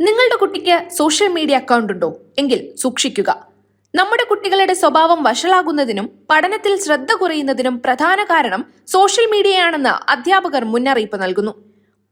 നിങ്ങളുടെ കുട്ടിക്ക് social media account ഉണ്ടോ? എങ്കിൽ സൂക്ഷിക്കുക. നമ്മുടെ കുട്ടികളുടെ സ്വഭാവം വഷളാകുന്നതിനും പഠനത്തിൽ ശ്രദ്ധ കുറയുന്നതിനും പ്രധാന കാരണം സോഷ്യൽ മീഡിയയാണെന്ന് അധ്യാപകർ മുന്നറിയിപ്പ് നൽകുന്നു.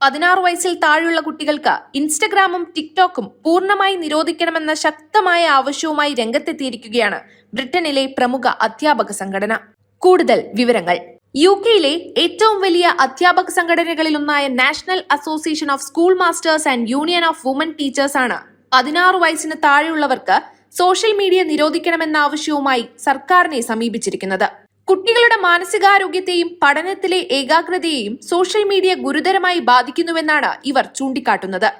പതിനാറ് വയസ്സിൽ താഴെയുള്ള കുട്ടികൾക്ക് ഇൻസ്റ്റഗ്രാമും ടിക്ടോക്കും പൂർണമായി നിരോധിക്കണമെന്ന ശക്തമായ ആവശ്യവുമായി രംഗത്തെത്തിയിരിക്കുകയാണ് ബ്രിട്ടനിലെ പ്രമുഖ അധ്യാപക സംഘടന. കൂടുതൽ വിവരങ്ങൾ യു കെയിലെ ഏറ്റവും വലിയ അധ്യാപക സംഘടനകളിലൊന്നായ national association of school masters and union of women teachers ആണ്. പതിനാറ് വയസ്സിന് താഴെയുള്ളവർക്ക് സോഷ്യൽ മീഡിയ നിരോധിക്കണമെന്ന ആവശ്യവുമായി സർക്കാരിനെ സമീപിച്ചിരിക്കുന്നത്. കുട്ടികളുടെ മാനസികാരോഗ്യത്തെയും പഠനത്തിലെ ഏകാഗ്രതയെയും സോഷ്യൽ മീഡിയ ഗുരുതരമായി ബാധിക്കുന്നുവെന്നാണ് ഇവർ ചൂണ്ടിക്കാട്ടുന്നത്.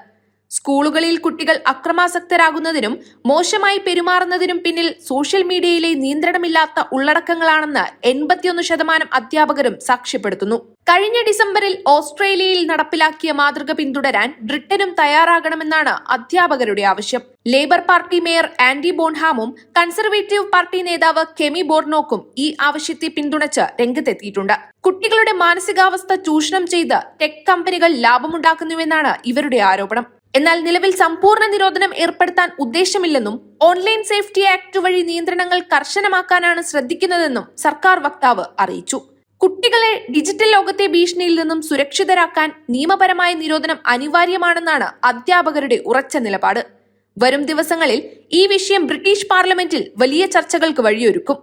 സ്കൂളുകളിൽ കുട്ടികൾ അക്രമാസക്തരാകുന്നതിനും മോശമായി പെരുമാറുന്നതിനും പിന്നിൽ സോഷ്യൽ മീഡിയയിലെ നിയന്ത്രണമില്ലാത്ത ഉള്ളടക്കങ്ങളാണെന്ന് എൺപത്തിയൊന്ന് ശതമാനം അധ്യാപകരും സാക്ഷ്യപ്പെടുത്തുന്നു. കഴിഞ്ഞ ഡിസംബറിൽ ഓസ്ട്രേലിയയിൽ നടപ്പിലാക്കിയ മാതൃക പിന്തുടരാൻ ബ്രിട്ടനും തയ്യാറാകണമെന്നാണ് അധ്യാപകരുടെ ആവശ്യം. ലേബർ പാർട്ടി മേയർ ആന്റി ബോൺഹാമും കൺസർവേറ്റീവ് പാർട്ടി നേതാവ് കെമി ബോർണോക്കും ഈ ആവശ്യത്തെ പിന്തുണച്ച് രംഗത്തെത്തിയിട്ടുണ്ട്. കുട്ടികളുടെ മാനസികാവസ്ഥ ചൂഷണം ചെയ്ത് ടെക് കമ്പനികൾ ലാഭമുണ്ടാക്കുന്നുവെന്നാണ് ഇവരുടെ ആരോപണം. എന്നാൽ നിലവിൽ സമ്പൂർണ നിരോധനം ഏർപ്പെടുത്താൻ ഉദ്ദേശമില്ലെന്നും ഓൺലൈൻ സേഫ്റ്റി ആക്ട് വഴി നിയന്ത്രണങ്ങൾ കർശനമാക്കാനാണ് ശ്രദ്ധിക്കുന്നതെന്നും സർക്കാർ വക്താവ് അറിയിച്ചു. കുട്ടികളെ ഡിജിറ്റൽ ലോകത്തെ ഭീഷണിയിൽ നിന്നും സുരക്ഷിതരാക്കാൻ നിയമപരമായ നിരോധനം അനിവാര്യമാണെന്നാണ് അധ്യാപകരുടെ ഉറച്ച നിലപാട്. വരും ദിവസങ്ങളിൽ ഈ വിഷയം ബ്രിട്ടീഷ് പാർലമെന്റിൽ വലിയ ചർച്ചകൾക്ക് വഴിയൊരുക്കും.